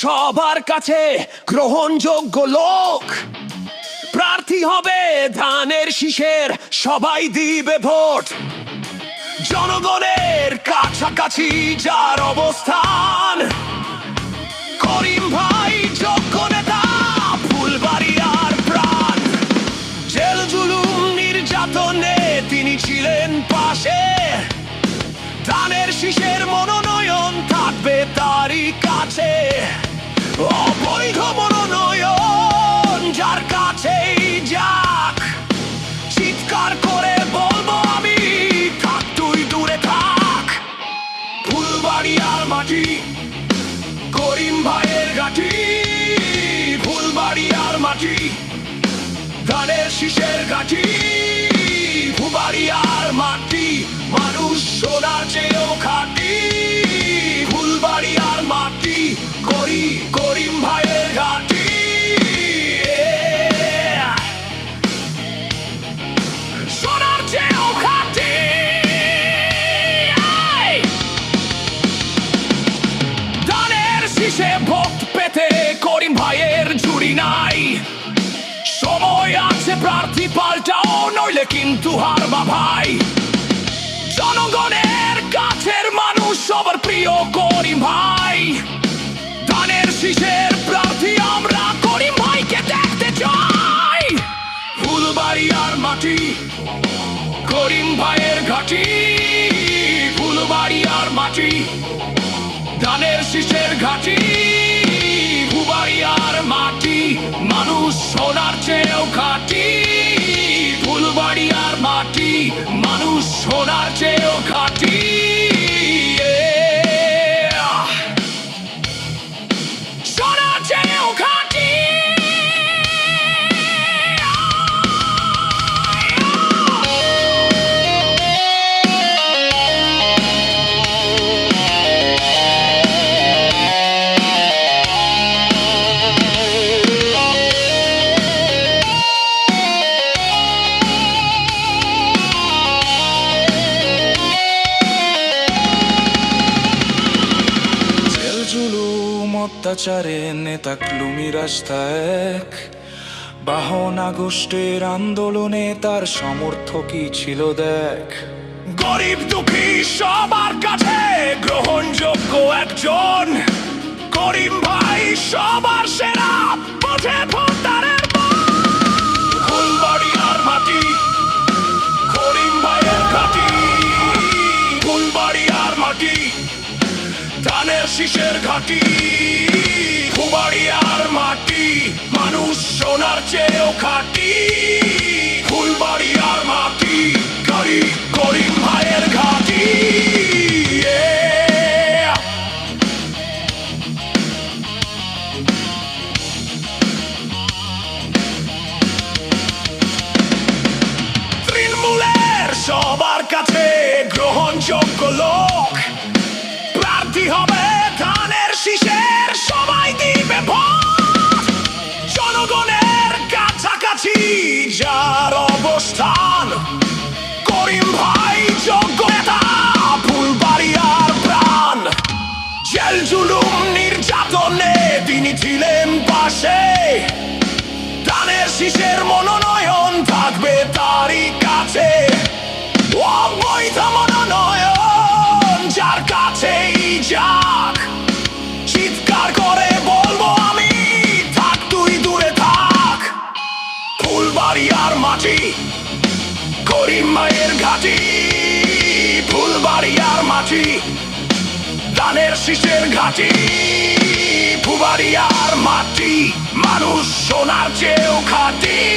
সবার কাছে গ্রহণযোগ্য লোক প্রার্থী হবে ধানের শীষের সবাই দিবে ভোট। জনগণের কাছাকাছি যার অবস্থান করিম করিম ভাইয়ের গাঠি ফুলবাড়িয়ার মাটি, ধানের শীষের গাঠি ফুবাড়িয়ার মাটি, মানুষ সোনা চেয়েও খাটি ফুলবাড়িয়ার মাটি, করি করিম ভাইয়ের ঘাটি নইলে কিন্তু হারবা ভাই, জনগণের কাছের মানুষ সবার প্রিয় করিম ভাই। ধানের শীষের প্রার্থী আমরা করিম ভাইকে দেখতে চাই। ফুলবাড়িয়ার মাটি, করিম ভাইয়ের ঘাটি। ফুলবাড়িয়ার মাটি ধানের শীষের ঘাটি। ফুবাড়িয়ার মাটি, মানুষ সোনার চেয়েও খাটি। অত্যাচারে নেতা ক্লুমি রাস্তা এক। বাহন আগস্টের আন্দোলনে তার সমর্থকই ছিল দেখ। গরিব দুঃখী সবার কাছে গ্রহণযোগ্য একজন। করিম ভাই সবার সেরা ভোটারের মন। ফুলবাড়িয়ার মাটি, করিম ভাইয়ের ঘাটি। ফুলবাড়িয়ার মাটি, ধানের শীষের ঘাটি। সোনার চেয়েও খাটি ফুলবাড়িয়ার মাটি করি করিম ভাইয়ের ঘাটি। তৃণমূলের সবার কাছে গ্রহণযোগ্য লোক যার অবস্থান। করিম ভাই যোগ্য নেতা ফুলবাড়িয়ার প্রাণ। জেল জুলুম নির্যাতনে তিনি ছিলেন পাশে। ধানের শীষের মনোনয়ন থাকবে তারই কাছে। অবৈধ মনোনয়ন যার কাছেই যাক মাটি ধানের শীষের ঘাটি ফুবাড়িয়ার মাটি মানুষ সোনার চেয়েও খাটি।